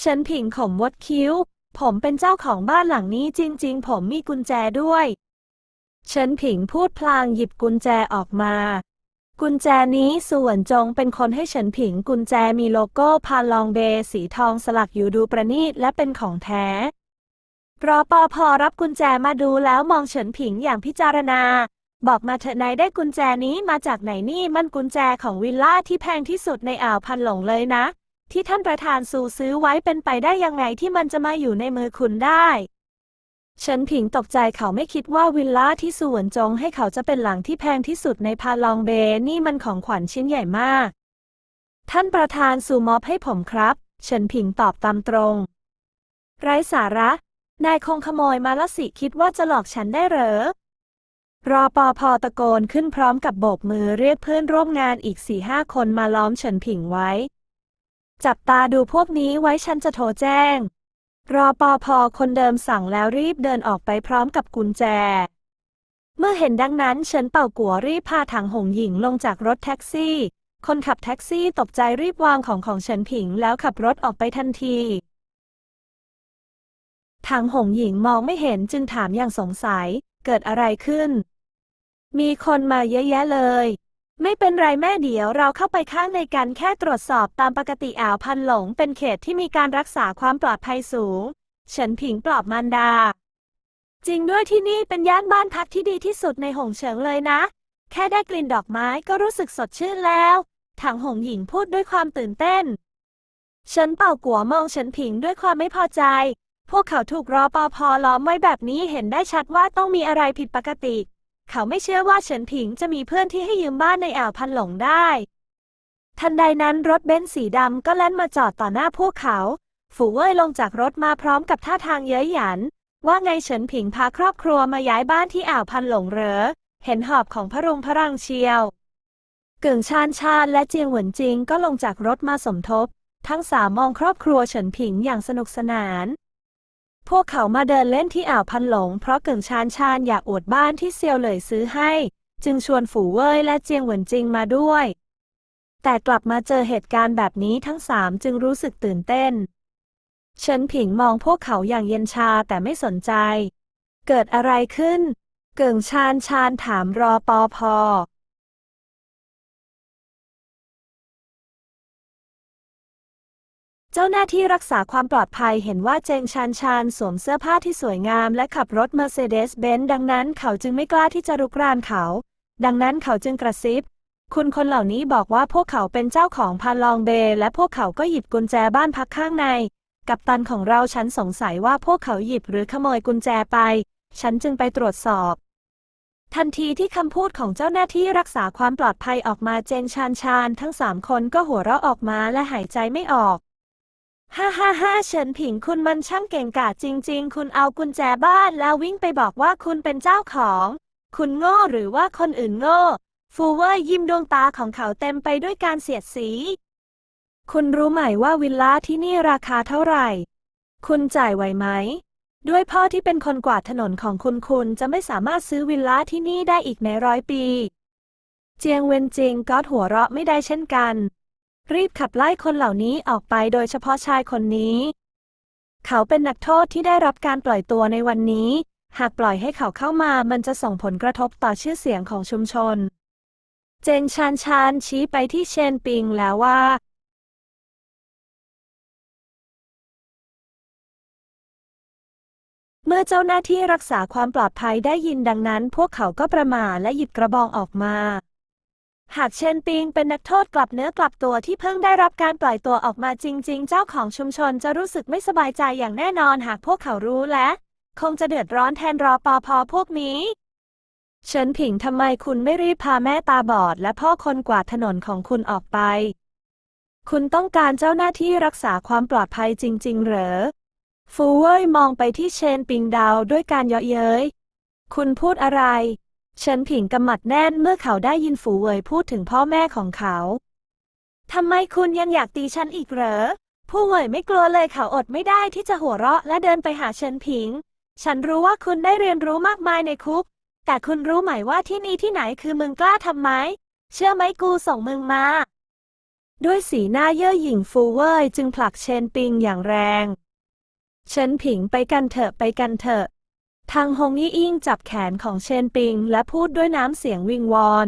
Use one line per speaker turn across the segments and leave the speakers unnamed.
เฉินผิงขมวดคิ้ว ผมเป็นเจ้าของบ้านหลังนี้จริง ๆ ผมมีกุญแจด้วยเฉินผิงพูดพลางหยิบกุญแจออกมา กุญแจนี้ส่วนจงเป็นคนให้เฉินผิงกุญแจมีโลโก้พาลองเบสีทองสลักอยู่ดูประณีตและเป็นของแท้รอปอพอรับกุญแจมาดูแล้วมองเฉินผิงอย่างพิจารณา บอกมาเถอะนายได้กุญแจนี้มาจากไหนนี่มันกุญแจของวิลล่าที่แพงที่สุดในอ่าวพันหลงเลยนะ ที่ท่านประธานซูซื้อไว้เป็นไปได้ยังไงที่มันจะมาอยู่ในมือคุณได้เฉินผิงตกใจเขาไม่คิดว่าวิลล่าที่สวนจงให้เขาจะเป็นหลังที่แพงที่สุดในพาลองเบนี่มันของขวัญชิ้นใหญ่มาก ท่านประธานซูมอบให้ผมครับเฉินผิงตอบตามตรง ไร้สาระ นายคงขโมยมาละสิคิดว่าจะหลอกฉันได้เหรอ รอปอพอตะโกนขึ้นพร้อมกับโบกมือเรียกเพื่อนร่วมงานอีกสี่ห้าคนมาล้อมเฉินผิงไว้ จับตาดูพวกนี้ไว้ฉันจะโทรแจ้ง รอปอพอคนเดิมสั่งแล้วรีบเดินออกไปพร้อมกับกุญแจ เมื่อเห็นดังนั้นเฉินเป่ากัวรีบพาถังหงหญิงลงจากรถแท็กซี่ คนขับแท็กซี่ตกใจรีบวางของของเฉินผิงแล้วขับรถออกไปทันทีทางหงหญิงมองไม่เห็นจึงถามอย่างสงสัย เกิดอะไรขึ้น มีคนมาเยอะแยะเลย ไม่เป็นไรแม่เดี๋ยวเราเข้าไปข้างในกันแค่ตรวจสอบตามปกติอ่าวพันหลงเป็นเขตที่มีการรักษาความปลอดภัยสูง เฉินผิงปลอบมารดา จริงด้วยที่นี่เป็นย่านบ้านพักที่ดีที่สุดในหงเฉิงเลยนะ แค่ได้กลิ่นดอกไม้ก็รู้สึกสดชื่นแล้วถังหงหญิงพูดด้วยความตื่นเต้นเฉินเป่ากัวมองเฉินผิงด้วยความไม่พอใจ พวกเขาถูกรอปอพอล้อมไว้แบบนี้เห็นได้ชัดว่าต้องมีอะไรผิดปกติ เขาไม่เชื่อว่าเฉินผิงจะมีเพื่อนที่ให้ยืมบ้านในอ่าวพันหลงได้ ทันใดนั้นรถเบนซ์สีดำก็แล่นมาจอดต่อหน้าพวกเขา ฝูเว่ยลงจากรถมาพร้อมกับท่าทางเย้ยหยัน ว่าไงเฉินผิงพาครอบครัวมาย้ายบ้านที่อ่าวพันหลงเหรอ เห็นหอบของพระรุงพระรังเชียวเกิ่งชานชาญและเจียงหวนจิงก็ลงจากรถมาสมทบ ทั้งสามมองครอบครัวเฉินผิงอย่างสนุกสนาน พวกเขามาเดินเล่นที่อ่าวพันหลง เพราะเกิ่งชานชาญอยากอวดบ้านที่เซียวเหลยซื้อให้ จึงชวนฝูเว่ยและเจียงเหวินจิงมาด้วย แต่กลับมาเจอเหตุการณ์แบบนี้ทั้งสามจึงรู้สึกตื่นเต้น เฉินผิงมองพวกเขาอย่างเย็นชาแต่ไม่สนใจ เกิดอะไรขึ้น เกิ่งชานชาญถามรอปอพอ จ้าหน้าที่รักษาความปลอดภัยเห็นว่าเจงชานชานสวมเสื้อผ้าที่สวยงามและขับรถ Mercedes Benz ดังนั้นเขาจึงไม่กล้าที่จะรุกรานเขา ดังนั้นเขาจึงกระซิบ คุณคนเหล่านี้บอกว่าพวกเขาเป็นเจ้าของพาลองเบย์และพวกเขาก็หยิบกุญแจบ้านพักข้างใน กัปตันของเราฉันสงสัยว่าพวกเขาหยิบหรือขโมยกุญแจไป ฉันจึงไปตรวจสอบ ทันทีที่คำพูดของเจ้าหน้าที่รักษาความปลอดภัยออกมาเจงชานชานทั้งสามคนก็หัวเราะออกมาและหายใจไม่ออก ฮ่าฮ่าฮ่าเฉินผิงคุณมันช่างเก่งกาจจริง ๆ คุณเอากุญแจบ้านแล้ววิ่งไปบอกว่าคุณเป็นเจ้าของ คุณโง่หรือว่าคนอื่นโง่ ฟูเวอร์ยิ้มดวงตาของเขาเต็มไปด้วยการเสียดสี คุณรู้ไหมว่าวิลล่าที่นี่ราคาเท่าไหร่ คุณจ่ายไหวไหม ด้วยพ่อที่เป็นคนกวาดถนนของคุณคุณจะไม่สามารถซื้อวิลล่าที่นี่ได้อีกในร้อยปี เจียงเวนจิงก็หัวเราะไม่ได้เช่นกัน รีบขับไล่คนเหล่านี้ออกไปโดยเฉพาะชายคนนี้ เขาเป็นนักโทษที่ได้รับการปล่อยตัวในวันนี้ หากปล่อยให้เขาเข้ามามันจะส่งผลกระทบต่อชื่อเสียงของชุมชน เจงชานชานชี้ไปที่เชนปิงแล้วว่า เมื่อเจ้าหน้าที่รักษาความปลอดภัยได้ยินดังนั้น พวกเขาก็ประมาและหยิบกระบองออกมา หากเชนปิงเป็นนักโทษกลับเนื้อกลับตัวที่เพิ่งได้รับการปล่อยตัวออกมาจริง ๆ เจ้าของชุมชนจะรู้สึกไม่สบายใจอย่างแน่นอนหากพวกเขารู้และ คงจะเดือดร้อนแทนรอปอพอพวกนี้เฉินผิงทำไมคุณไม่รีบพาแม่ตาบอด และพ่อคนกวาดถนนของคุณออกไป คุณต้องการเจ้าหน้าที่รักษาความปลอดภัยจริง ๆ เหรอ ฟูเว่ยมองไปที่เชนปิงดาวด้วยการเยาะเย้ย คุณพูดอะไร เฉินผิงกำหมัดแน่นเมื่อเขาได้ยินฝูเว่ยพูดถึงพ่อแม่ของเขา ทำไมคุณยังอยากตีฉันอีกเหรอ ผู้เว่ยไม่กลัวเลยเขาอดไม่ได้ที่จะหัวเราะและเดินไปหาเฉินผิง ฉันรู้ว่าคุณได้เรียนรู้มากมายในคุก แต่คุณรู้ไหมว่าที่นี่ที่ไหนคือมึงกล้าทำไหม เชื่อไหมกูส่งมึงมา ด้วยสีหน้าเย่อหยิ่งฟูเว่ยจึงผลักเชนปิงอย่างแรง เฉินผิงไปกันเถอะไปกันเถอะ ทางฮงยี่อิงจับแขนของเชนปิง และพูดด้วยน้ำเสียงวิงวอน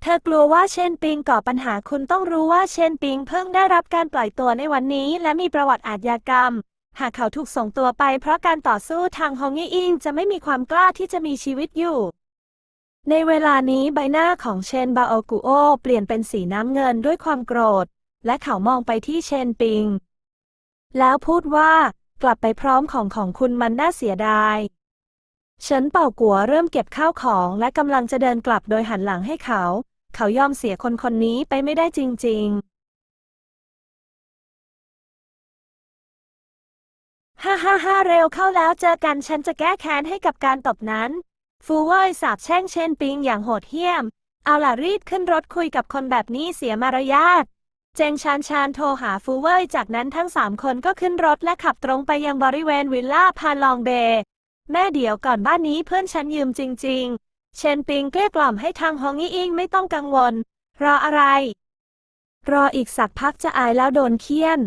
เธอกลัวว่าเชนปิงก่อปัญหาคุณต้องรู้ว่าเชนปิงเพิ่งได้รับการปล่อยตัวในวันนี้ และมีประวัติอาชญากรรม หากเขาถูกส่งตัวไปเพราะการต่อสู้ทางฮงยี่อิงจะไม่มีความกล้าที่จะมีชีวิตอยู่ ในเวลานี้ใบหน้าของเชนบาโอกุโอเปลี่ยนเป็นสีน้ำเงินด้วยความโกรธ และเขามองไปที่เชนปิง แล้วพูดว่า กลับไปพร้อมของของคุณมันน่าเสียดายเฉินเป่ากัวเริ่มเก็บข้าวของและกำลังจะเดินกลับโดยหันหลังให้เขา เขายอมเสียคนคนนี้ไปไม่ได้จริง ๆ ฮ่าฮ่าฮ่าเร็วเข้าแล้วเจอกันฉันจะแก้แค้นให้กับการตบนั้น ฟูเว่ยสาบแช่งเชนปิงอย่างโหดเหี้ยม เอาล่ะรีบขึ้นรถคุยกับคนแบบนี้เสียมารยาท เจงชานชานโทรหาฟูเว่ยจากนั้นทั้งสามคนก็ขึ้นรถและขับตรงไปยังบริเวณวิลล่าพาลองเบย์แม่เดี๋ยวก่อนบ้านนี้เพื่อนฉันยืมจริง ๆ เชนปิงเกลี้ยกล่อมให้ทางฮองอี้อิงไม่ต้องกังวล รออะไร รออีกสักพักจะอายแล้วโดนเคี่ยน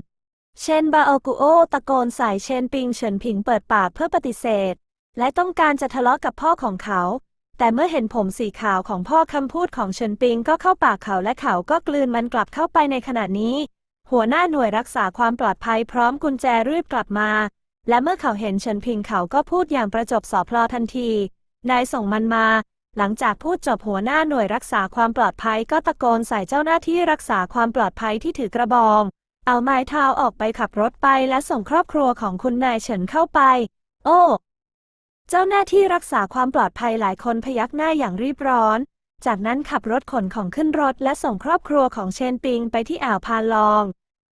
เชนบาโอกุโอตะโกนใส่เชนปิงเฉินผิงเปิดปากเพื่อปฏิเสธ และต้องการจะทะเลาะกับพ่อของเขา แต่เมื่อเห็นผมสีขาวของพ่อคำพูดของเฉินปิงก็เข้าปากเขาและเขาก็กลืนมันกลับเข้าไปในขณะนี้ หัวหน้าหน่วยรักษาความปลอดภัยพร้อมกุญแจรีบกลับมา และเมื่อเขาเห็นเฉินพิงเขาก็พูดอย่างประจบสอพลอทันที นายส่งมันมา หลังจากพูดจบหัวหน้าหน่วยรักษาความปลอดภัยก็ตะโกนใส่เจ้าหน้าที่รักษาความปลอดภัยที่ถือกระบอง เอาไม้เท้าออกไปขับรถไปและส่งครอบครัวของคุณนายเฉินเข้าไป โอ้ เจ้าหน้าที่รักษาความปลอดภัยหลายคนพยักหน้าอย่างรีบร้อน จากนั้นขับรถขนของขึ้นรถและส่งครอบครัวของเชนปิงไปที่อ่าวพานลอง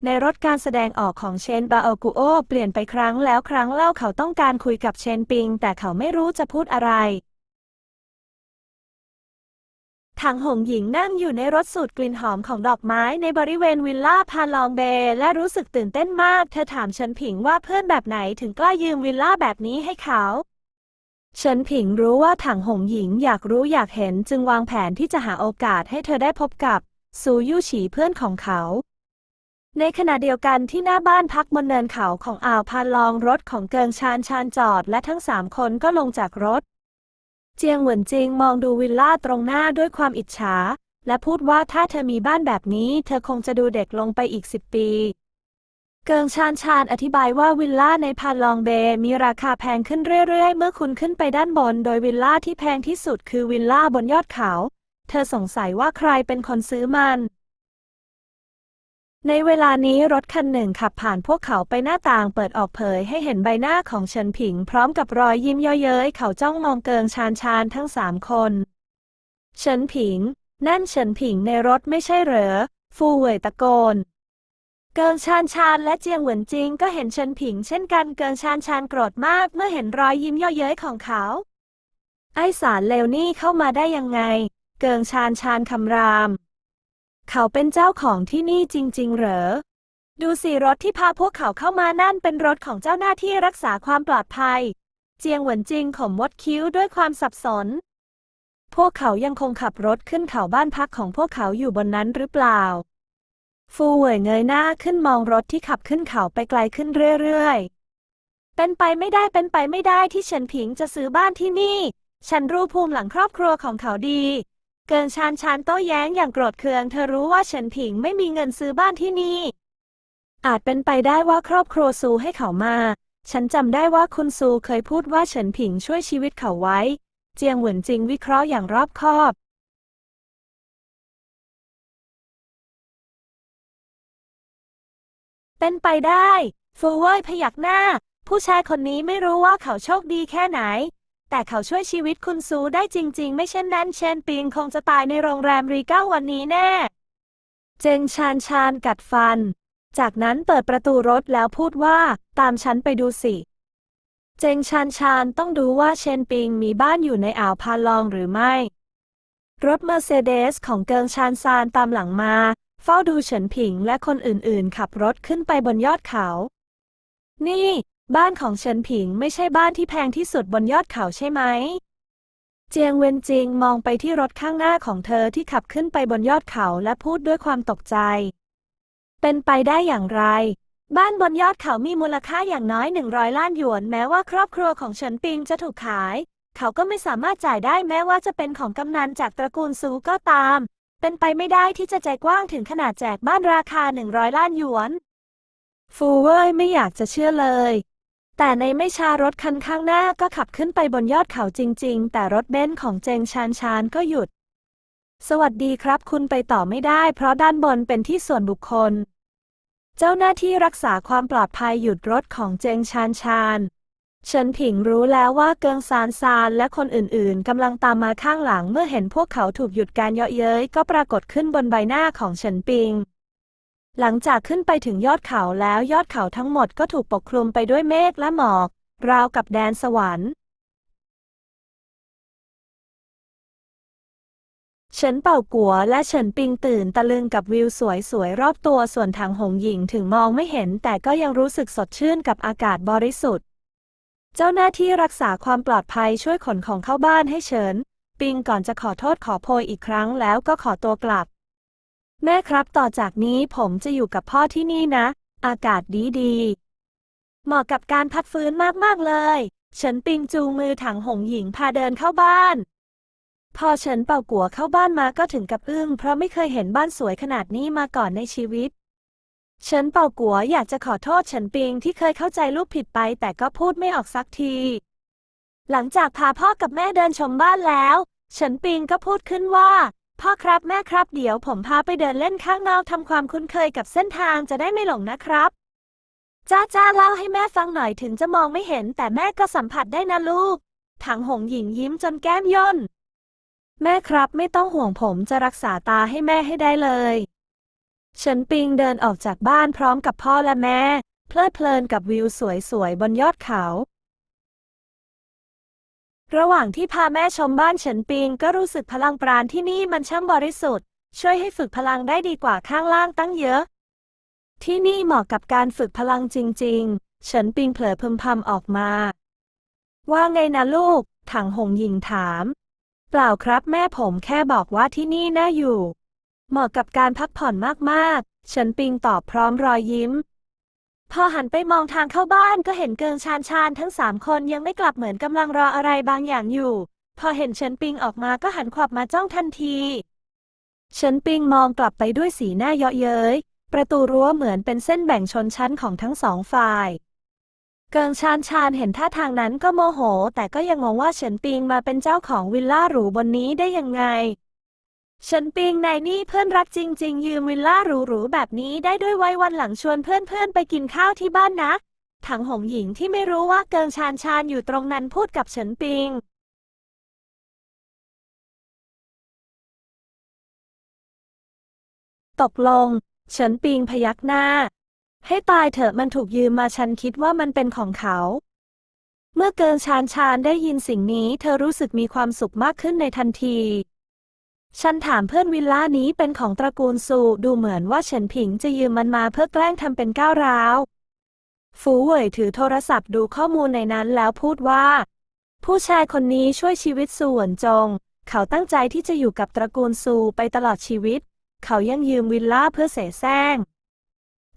ในรถการแสดงออกของเชนบาโอกุโอเปลี่ยนไปครั้งแล้วครั้งเล่าเขาต้องการคุยกับเชนปิง แต่เขาไม่รู้จะพูดอะไรทางหงหญิงนั่งอยู่ในรถสูดกลิ่นหอมของดอกไม้ในบริเวณวิลล่าพาลองเบย์และรู้สึกตื่นเต้นมาก เธอถามเฉินผิงว่าเพื่อนแบบไหนถึงกล้ายืมวิลล่าแบบนี้ให้เขา เฉินผิงรู้ว่าถังหงหญิงอยากรู้อยากเห็นจึงวางแผนที่จะหาโอกาสให้เธอได้พบกับซูยู่ฉีเพื่อนของเขา ในขณะเดียวกันที่หน้าบ้านพักบนเนินเขาของอ่าวพานลองรถของเกิงชานชานจอดและทั้งสามคนก็ลงจากรถ เจียงเหวินจิงมองดูวิลล่าตรงหน้าด้วยความอิจฉา และพูดว่าถ้าเธอมีบ้านแบบนี้ เธอคงจะดูเด็กลงไปอีกสิบปี เกิงชานชานอธิบายว่าวิลล่าในพาลองเบย์มีราคาแพงขึ้นเรื่อยๆ เมื่อคุณขึ้นไปด้านบน โดยวิลล่าที่แพงที่สุดคือวิลล่าบนยอดเขา เธอสงสัยว่าใครเป็นคนซื้อมัน ในเวลานี้รถคันหนึ่งขับผ่านพวกเขาไปหน้าต่างเปิดออกเผยให้เห็นใบหน้าของเฉินผิง พร้อมกับรอยยิ้มเย่อเย้ยเขาจ้องมองเกิงชานชานทั้งสามคนเฉินผิง นั่นเฉินผิงในรถไม่ใช่เหรอ ฟูเวยตะโกน เกิงชานชานและเจียงเหวินจิงก็เห็นเฉินผิงเช่นกันเกิงชานชานโกรธมากเมื่อเห็นรอยยิ้มเย่อเย้ยของเขา ไอสารเลวนี่เข้ามาได้ยังไง เกิงชานชานคำราม เขาเป็นเจ้าของที่นี่จริง ๆ เหรอ ดูสิรถที่พาพวกเขาเข้ามานั่นเป็นรถของเจ้าหน้าที่รักษาความปลอดภัย เจียงเหวินจิงขมวดคิ้วด้วยความสับสน พวกเขายังคงขับรถขึ้นเขาบ้านพักของพวกเขาอยู่บนนั้นหรือเปล่า ฟูเหวยเงยหน้าขึ้นมองรถที่ขับขึ้นเขาไปไกลขึ้นเรื่อยๆ เป็นไปไม่ได้เป็นไปไม่ได้ที่เฉินผิงจะซื้อบ้านที่นี่ ฉันรู้ภูมิหลังครอบครัวของเขาดี เกินชานชานโต้แย้งอย่างโกรธเคือง เธอรู้ว่าเฉินผิงไม่มีเงินซื้อบ้านที่นี่ อาจเป็นไปได้ว่าครอบครัวซูให้เขามา ฉันจำได้ว่าคุณซูเคยพูดว่าเฉินผิงช่วยชีวิตเขาไว้ เจียงเหวินจิงวิเคราะห์อย่างรอบคอบ เป็นไปได้ฟูเว่ยพยักหน้า ผู้ชายคนนี้ไม่รู้ว่าเขาโชคดีแค่ไหน แต่เขาช่วยชีวิตคุณซูได้จริง ๆ ไม่เช่นนั้นเชนปิงคงจะตายในโรงแรมรีเก้าวันนี้แน่ เจงชานชานกัดฟัน จากนั้นเปิดประตูรถแล้วพูดว่า ตามฉันไปดูสิ เจงชานชานต้องดูว่าเชนปิงมีบ้านอยู่ในอ่าวพาลองหรือไม่ รถเมอร์เซเดสของเกิงชานซานตามหลังมา เฝ้าดูเฉินผิงและคนอื่นๆ ขับรถขึ้นไปบนยอดเขา นี่ บ้านของเฉินผิงไม่ใช่บ้านที่แพงที่สุดบนยอดเขาใช่ไหม เจียงเวนจิงมองไปที่รถข้างหน้าของเธอที่ขับขึ้นไปบนยอดเขาและพูดด้วยความตกใจ เป็นไปได้อย่างไร บ้านบนยอดเขามีมูลค่าอย่างน้อย100ล้านหยวน แม้ว่าครอบครัวของเฉินปิงจะถูกขาย เขาก็ไม่สามารถจ่ายได้แม้ว่าจะเป็นของกำนันจากตระกูลซูก็ตาม เป็นไปไม่ได้ที่จะใจกว้างถึงขนาดแจกบ้านราคา 100 ล้านหยวน ฟูเว่ยไม่อยากจะเชื่อเลย แต่ในไม่ช้ารถคันข้างหน้าก็ขับขึ้นไปบนยอดเขาจริง ๆ แต่รถเบนซ์ของเจงชานชานก็หยุด สวัสดีครับคุณไปต่อไม่ได้เพราะด้านบนเป็นที่ส่วนบุคคล เจ้าหน้าที่รักษาความปลอดภัยหยุดรถของเจงชานชาน เฉินผิงรู้แล้วว่าเกิงซานซานและคนอื่นๆ กำลังตามมาข้างหลังเมื่อเห็นพวกเขาถูกหยุดการเยาะเย้ยก็ปรากฏขึ้นบนใบหน้าของเฉินปิง หลังจากขึ้นไปถึงยอดเขาแล้วยอดเขาทั้งหมดก็ถูกปกคลุมไปด้วยเมฆและหมอก ราวกับแดนสวรรค์เฉินเป่ากัวและเฉินปิงตื่นตะลึงกับวิวสวยๆรอบตัวส่วนทางหงหญิงถึงมองไม่เห็นแต่ก็ยังรู้สึกสดชื่นกับอากาศบริสุทธิ์ เจ้าหน้าที่รักษาความปลอดภัยช่วยขนของเข้าบ้านให้เฉิน ปิงก่อนจะขอโทษขอโพยอีกครั้งแล้วก็ขอตัวกลับ แม่ครับต่อจากนี้ผมจะอยู่กับพ่อที่นี่นะ อากาศดีดีเหมาะกับการพักฟื้นมาก ๆ เลย เฉินปิงจูงมือถังหงหญิงพาเดินเข้าบ้าน พอเฉินเป่ากัวเข้าบ้านมาก็ถึงกับอึ้งเพราะไม่เคยเห็นบ้านสวยขนาดนี้มาก่อนในชีวิต เฉินเป่ากัวอยากจะขอโทษเฉินปิงที่เคยเข้าใจลูกผิดไปแต่ก็พูดไม่ออกสักที หลังจากพาพ่อกับแม่เดินชมบ้านแล้ว เฉินปิงก็พูดขึ้นว่า พ่อครับแม่ครับเดี๋ยวผมพาไปเดินเล่นข้างนอกทำความคุ้นเคยกับเส้นทางจะได้ไม่หลงนะครับ จ้าจ้าเล่าให้แม่ฟังหน่อยถึงจะมองไม่เห็นแต่แม่ก็สัมผัสได้นะลูก ถังหงหญิงยิ้มจนแก้มย่น แม่ครับไม่ต้องห่วงผมจะรักษาตาให้แม่ให้ได้เลย ฉินปิงเดินออกจากบ้านพร้อมกับพ่อและแม่ เพลิดเพลินกับวิวสวยๆ บนยอดเขา ระหว่างที่พาแม่ชมบ้านเฉินปิงก็รู้สึกพลังปราณที่นี่มันช่างบริสุทธิ์ ช่วยให้ฝึกพลังได้ดีกว่าข้างล่างตั้งเยอะ ที่นี่เหมาะกับการฝึกพลังจริงๆเฉินปิงเผลอพึมพำออกมา ว่าไงนะลูก ถังหงหญิงถาม เปล่าครับแม่ผมแค่บอกว่าที่นี่น่าอยู่ เหมาะกับการพักผ่อนมากๆ เฉินปิงตอบพร้อมรอยยิ้ม พอหันไปมองทางเข้าบ้านก็เห็นเกิงชานชานทั้งสามคนยังไม่กลับเหมือนกำลังรออะไรบางอย่างอยู่ พอเห็นเฉินปิงออกมาก็หันขวับมาจ้องทันที เฉินปิงมองกลับไปด้วยสีหน้าเยาะเย้ย ประตูรั้วเหมือนเป็นเส้นแบ่งชนชั้นของทั้งสองฝ่าย เกิงชานชานเห็นท่าทางนั้นก็โมโห แต่ก็ยังงงว่าเฉินปิงมาเป็นเจ้าของวิลล่าหรูบนนี้ได้ยังไง ฉินปิงนายนี่เพื่อนรักจริง ๆ ยืมวิลล่าหรูๆแบบนี้ได้ด้วยไว้วันหลังชวนเพื่อนๆไปกินข้าวที่บ้านนะ ถังหงหญิงที่ไม่รู้ว่าเกิงชานชานอยู่ตรงนั้นพูดกับเฉินปิง ตกลงเฉินปิงพยักหน้า ให้ตายเถอะมันถูกยืมมาฉันคิดว่ามันเป็นของเขา เมื่อเกิงชานชานได้ยินสิ่งนี้ เธอรู้สึกมีความสุขมากขึ้นในทันที ฉันถามเพื่อนวิลล่านี้เป็นของตระกูลซูดูเหมือนว่าเฉินผิงจะยืมมันมาเพื่อแกล้งทำเป็นก้าวร้าว ฟูเหวยถือโทรศัพท์ดูข้อมูลในนั้นแล้วพูดว่า ผู้ชายคนนี้ช่วยชีวิตซูหวนจง เขาตั้งใจที่จะอยู่กับตระกูลซูไปตลอดชีวิต เขายังยืมวิลล่าเพื่อเสแสร้ง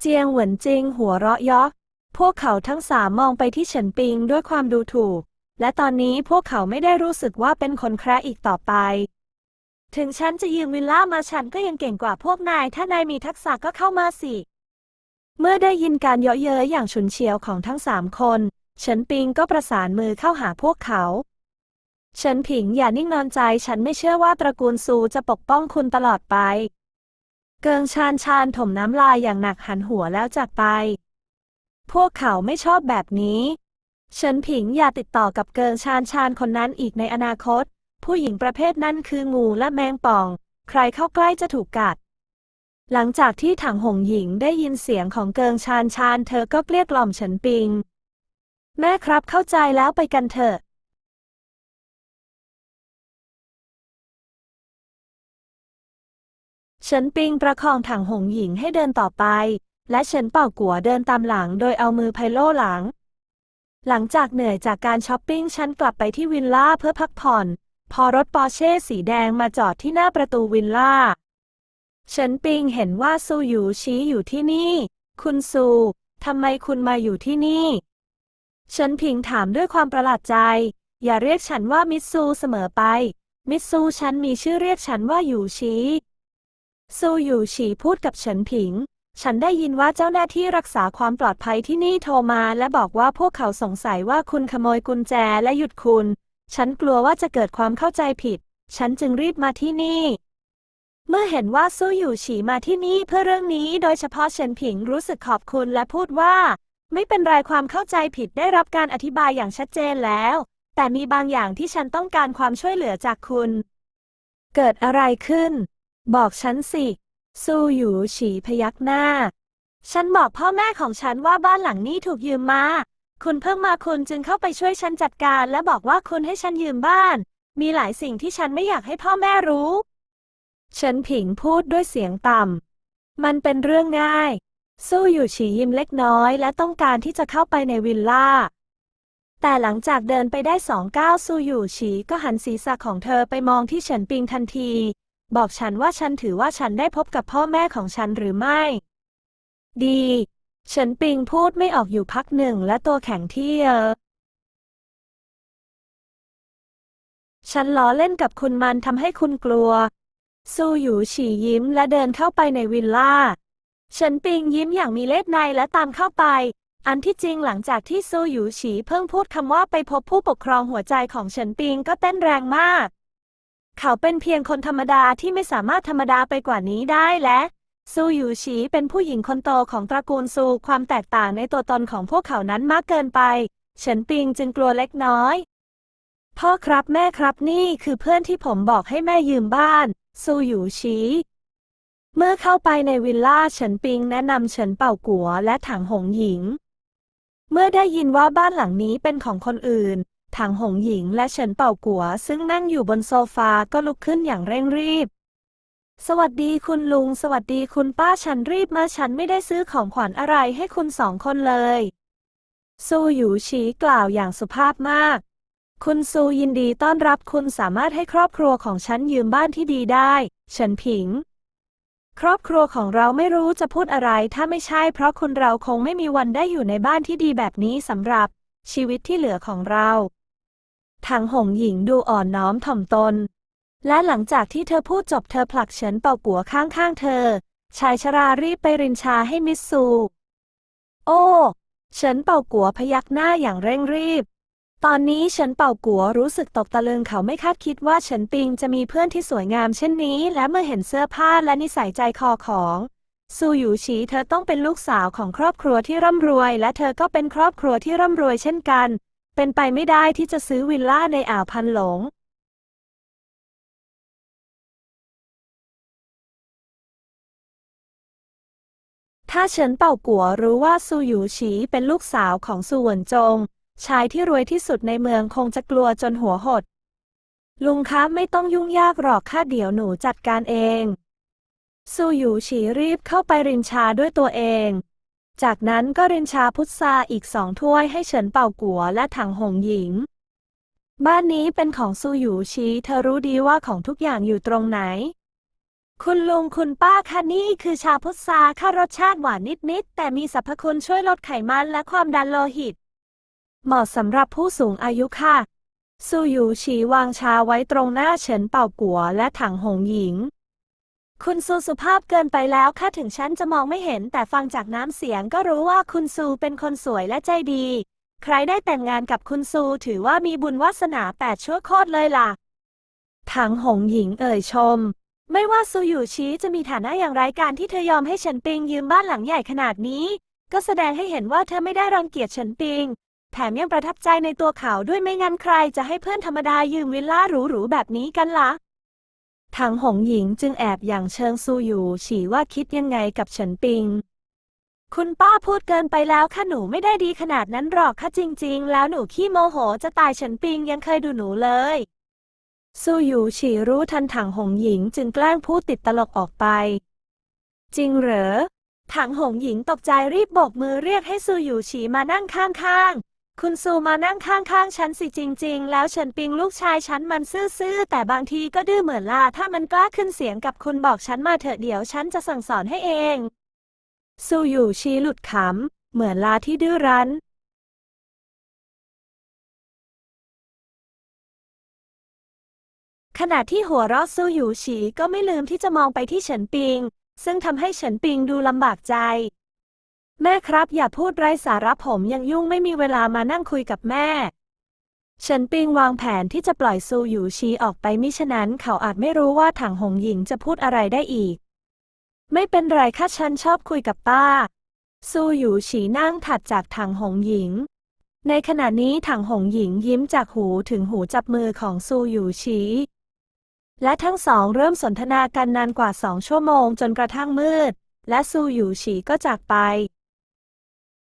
เจียงเหวินจิงหัวเราะยาะพวกเขาทั้งสามมองไปที่เฉินปิงด้วยความดูถูก และตอนนี้พวกเขาไม่ได้รู้สึกว่าเป็นคนแคร์อีกต่อไป ถึงฉันจะยืมวิลล่ามาฉันก็ยังเก่งกว่าพวกนาย ถ้านายมีทักษะก็เข้ามาสิ เมื่อได้ยินการเยาะเย้ยอย่างฉุนเฉียวของทั้งสามคนเฉินปิงก็ประสานมือเข้าหาพวกเขาเฉินผิงอย่านิ่งนอนใจ ฉันไม่เชื่อว่าตระกูลซูจะปกป้องคุณตลอดไป เกิงชานชานถมน้ำลายอย่างหนักหันหัวแล้วจากไป พวกเขาไม่ชอบแบบนี้เฉินผิงอย่าติดต่อกับเกิงชานชานคนนั้นอีกในอนาคต ผู้หญิงประเภทนั้นคืองูและแมงป่อง ใครเข้าใกล้จะถูกกัด หลังจากที่ถังหงหญิงได้ยินเสียงของเกิงชานชานเธอก็เกลี้ยกล่อมเฉินปิง แม่ครับเข้าใจแล้วไปกันเถอะเฉินปิงประคองถังหงหญิงให้เดินต่อไป และเฉินเป่ากัวเดินตามหลังโดยเอามือไพโล่หลัง หลังจากเหนื่อยจากการช้อปปิ้งฉันกลับไปที่วิลล่าเพื่อพักผ่อน พอรถปอร์เช่สีแดงมาจอดที่หน้าประตูวิลล่าเฉินปิงเห็นว่าซูหยูชี้อยู่ที่นี่ คุณซูทำไมคุณมาอยู่ที่นี่เฉินผิงถามด้วยความประหลาดใจ อย่าเรียกฉันว่ามิซูเสมอไป มิซูฉันมีชื่อเรียกฉันว่าหยูชีซูหยูฉีพูดกับเฉินผิง ฉันได้ยินว่าเจ้าหน้าที่รักษาความปลอดภัยที่นี่โทรมา และบอกว่าพวกเขาสงสัยว่าคุณขโมยกุญแจและหยุดคุณ ฉันกลัวว่าจะเกิดความเข้าใจผิด ฉันจึงรีบมาที่นี่ เมื่อเห็นว่าซูหยูฉีมาที่นี่เพื่อเรื่องนี้โดยเฉพาะเฉินผิงรู้สึกขอบคุณและพูดว่า ไม่เป็นไรความเข้าใจผิดได้รับการอธิบายอย่างชัดเจนแล้ว แต่มีบางอย่างที่ฉันต้องการความช่วยเหลือจากคุณ เกิดอะไรขึ้น บอกฉันสิซูหยูฉีพยักหน้า ฉันบอกพ่อแม่ของฉันว่าบ้านหลังนี้ถูกยืมมา คุณเพิ่งมาคุณจึงเข้าไปช่วยฉันจัดการ และบอกว่าคุณให้ฉันยืมบ้าน มีหลายสิ่งที่ฉันไม่อยากให้พ่อแม่รู้เฉินผิงพูดด้วยเสียงต่ำ มันเป็นเรื่องง่าย สู้อยู่ฉียิ้มเล็กน้อยและต้องการที่จะเข้าไปในวิลล่า แต่หลังจากเดินไปได้สองก้าวซูอยู่ฉีก็หันศีรษะของเธอไปมองที่เฉินปิงทันที บอกฉันว่าฉันถือว่าฉันได้พบกับพ่อแม่ของฉันหรือไม่ ดี เฉินปิงพูดไม่ออกอยู่พักหนึ่งและตัวแข็งที่เออฉันล้อเล่นกับคุณมันทำให้คุณกลัว ซูหยูฉียิ้มและเดินเข้าไปในวิลล่าเฉินปิงยิ้มอย่างมีเล็ดในและตามเข้าไป อันที่จริงหลังจากที่ซูหยูฉีเพิ่งพูดคำว่าไปพบผู้ปกครองหัวใจของเฉินปิงก็เต้นแรงมาก เขาเป็นเพียงคนธรรมดาที่ไม่สามารถธรรมดาไปกว่านี้ได้และ ซูหยูฉีเป็นผู้หญิงคนโตของตระกูลซู ความแตกต่างในตัวตนของพวกเขานั้นมากเกินไป เฉินปิงจึงกลัวเล็กน้อย พ่อครับแม่ครับนี่คือเพื่อนที่ผมบอกให้แม่ยืมบ้าน ซูหยูฉีเมื่อเข้าไปในวิลล่าเฉินปิงแนะนำเฉินเป่ากัวและถังหงหญิง เมื่อได้ยินว่าบ้านหลังนี้เป็นของคนอื่น ถังหงหญิงและเฉินเป่ากัวซึ่งนั่งอยู่บนโซฟาก็ลุกขึ้นอย่างเร่งรีบ สวัสดีคุณลุง สวัสดีคุณป้าฉันรีบมาฉันไม่ได้ซื้อของขวัญอะไรให้คุณสองคนเลยซูหยูฉีกล่าวอย่างสุภาพมาก คุณซูยินดีต้อนรับคุณสามารถให้ครอบครัวของฉันยืมบ้านที่ดีได้ฉินผิง ครอบครัวของเราไม่รู้จะพูดอะไร ถ้าไม่ใช่เพราะคุณเราคงไม่มีวันได้อยู่ในบ้านที่ดีแบบนี้สำหรับชีวิตที่เหลือของเรา ถังหงหญิงดูอ่อนน้อมถ่อมตน และหลังจากที่เธอพูดจบเธอผลักเฉินเป่ากัวข้างๆเธอ ชายชรารีบไปรินชาให้มิสซู โอ้เฉินเป่ากัวพยักหน้าอย่างเร่งรีบ ตอนนี้เฉินเป่ากัวรู้สึกตกตะลึงเขาไม่คาดคิดว่าเฉินปิงจะมีเพื่อนที่สวยงามเช่นนี้ และเมื่อเห็นเสื้อผ้าและนิสัยใจคอของซูหยูฉีเธอต้องเป็นลูกสาวของครอบครัวที่ร่ำรวย และเธอก็เป็นครอบครัวที่ร่ำรวยเช่นกัน เป็นไปไม่ได้ที่จะซื้อวิลล่าในอ่าวพันหลง ถ้าเฉินเป่ากัวรู้ว่าซูหยูฉีเป็นลูกสาวของซูเหวินจง ชายที่รวยที่สุดในเมืองคงจะกลัวจนหัวหด ลุงคะไม่ต้องยุ่งยากหรอกค่ะเดี๋ยวหนูจัดการเอง ซูหยูฉีรีบเข้าไปรินชาด้วยตัวเอง จากนั้นก็รินชาพุทราอีกสองถ้วยให้เฉินเป่ากัวและถังหงหญิง บ้านนี้เป็นของซูหยูชีเธอรู้ดีว่าของทุกอย่างอยู่ตรงไหน คุณลุงคุณป้าคะนี่คือชาพุทราค่ะรสชาติหวานนิดๆ แต่มีสรรพคุณช่วยลดไขมันและความดันโลหิต เหมาะสำหรับผู้สูงอายุค่ะซูยูฉีวางชาไว้ตรงหน้าเฉินเป่ากัวและถังหงหญิง คุณซูสุภาพเกินไปแล้วค่ะถึงฉันจะมองไม่เห็น แต่ฟังจากน้ำเสียงก็รู้ว่าคุณซูเป็นคนสวยและใจดี ใครได้แต่งงานกับคุณซูถือว่ามีบุญวาสนาแปดชั่วโคตรเลยล่ะถังหงหญิงเอ่ยชม ไม่ว่าซูอยู่ชีจะมีฐานะอย่างไรการที่เธอยอมให้เฉินปิงยืมบ้านหลังใหญ่ขนาดนี้ ก็แสดงให้เห็นว่าเธอไม่ได้รังเกียจเฉินปิง แถมยังประทับใจในตัวเขาด้วยไม่งั้นใครจะให้เพื่อนธรรมดายืมวิลล่าหรูๆแบบนี้กันละ่ะถังหงหญิงจึงแอบอย่างเชิงซูอยู่ฉีว่าคิดยังไงกับเฉินปิง คุณป้าพูดเกินไปแล้วค่ะหนูไม่ได้ดีขนาดนั้นหรอกค่ะจริง ๆ แล้วหนูขี้โมโหจะตายเฉินปิงยังเคยดูหนูเลย ซูอยู่ฉีรู้ทันถังหงหญิงจึงแกล้งพูดติดตลกออกไป จริงเหรอ ถังหงหญิงตกใจรีบโบกมือเรียกให้ซูอยู่ฉีมานั่งข้างคุณซูมานั่งข้างๆ ฉันสิจริง ๆ แล้วเฉินปิงลูกชายฉันมันซื่อๆ แต่บางทีก็ดื้อเหมือนล่ะถ้ามันกล้าขึ้นเสียงกับคุณบอกฉันมาเถอะเดี๋ยวฉันจะสั่งสอนให้เอง ซูอยู่ชี้หลุดขำเหมือนลาที่ดื้อรั้น ขณะที่หัวเราะซูอยู่ฉีก็ไม่ลืมที่จะมองไปที่เฉินปิง ซึ่งทำให้เฉินปิงดูลำบากใจ แม่ครับอย่าพูดไร้สาระผมยังยุ่งไม่มีเวลามานั่งคุยกับแม่ เฉินปิงวางแผนที่จะปล่อยซูอยู่ชีออกไปมิฉะนั้นเขาอาจไม่รู้ว่าถังหงหญิงจะพูดอะไรได้อีก ไม่เป็นไรค่ะ ฉันชอบคุยกับป้า ซูอยู่ฉีนั่งถัดจากถังหงหญิงในขณะนี้ถังหงหญิงยิ้มจากหูถึงหูจับมือของซูอยู่ชี และทั้งสองเริ่มสนทนากันนานกว่าสองชั่วโมงจนกระทั่งมืด และซูอยู่ฉีก็จากไป